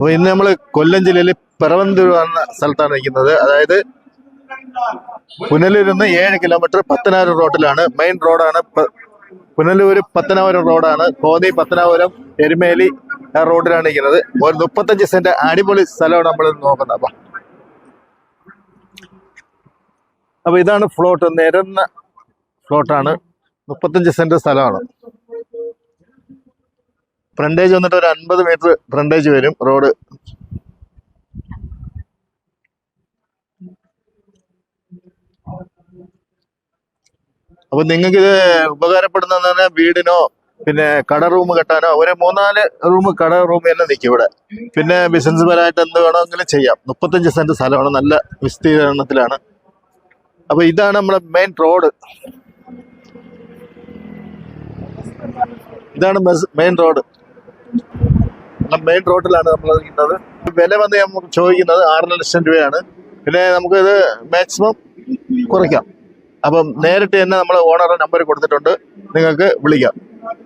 അപ്പോൾ ഇന്ന് നമ്മൾ കൊല്ലം ജില്ലയിൽ പിറവന്തൂർ എന്ന സ്ഥലത്താണ് നിൽക്കുന്നത്. അതായത് പുനലൂരിൽ നിന്ന് ഏഴ് കിലോമീറ്റർ പത്തനാപുരം റോഡിലാണ് മെയിൻ റോഡാണ് പുനലൂർ പത്തനാപുരം റോഡാണ്. കോന്നി പത്തനാപുരം എരുമേലി റോഡിലാണ് നിൽക്കുന്നത്. ഒരു മുപ്പത്തഞ്ച് സെന്റ് അടിപൊളി സ്ഥലമാണ് നമ്മൾ നോക്കുന്നത്. അപ്പം അപ്പൊ ഇതാണ് ഫ്ലോട്ട്. നിരന്ന ഫ്ലോട്ടാണ്. മുപ്പത്തഞ്ച് സെന്റ് സ്ഥലമാണ്. ഫ്രണ്ടേജ് വന്നിട്ട് ഒരു അൻപത് മീറ്റർ ഫ്രണ്ടേജ് വരും റോഡ്. അപ്പൊ നിങ്ങൾക്ക് ഇത് ഉപകാരപ്പെടുന്ന വീടിനോ പിന്നെ കട റൂം കെട്ടാനോ ഒരു മൂന്നാൽ റൂം കട റൂം തന്നെ നിൽക്കും ഇവിടെ. പിന്നെ ബിസിനസ് പരമായിട്ട് എന്ത് വേണമെങ്കിലും ചെയ്യാം. മുപ്പത്തഞ്ച് സെന്റ് സ്ഥലമാണ് നല്ല വിസ്തീർണത്തിലാണ്. അപ്പൊ ഇതാണ് നമ്മുടെ മെയിൻ റോഡ് ഇതാണ് മെയിൻ റോഡ് മെയിൻ റോഡിലാണ് നമ്മൾ നിൽക്കുന്നത് വില വന്ന് നമുക്ക് ചോദിക്കുന്നത് ആറര ലക്ഷം രൂപയാണ്. പിന്നെ നമുക്ക് ഇത് മാക്സിമം കുറയ്ക്കാം. അപ്പം നേരിട്ട് തന്നെ നമ്മൾ ഓണറുടെ നമ്പർ കൊടുത്തിട്ടുണ്ട്. നിങ്ങൾക്ക് വിളിക്കാം.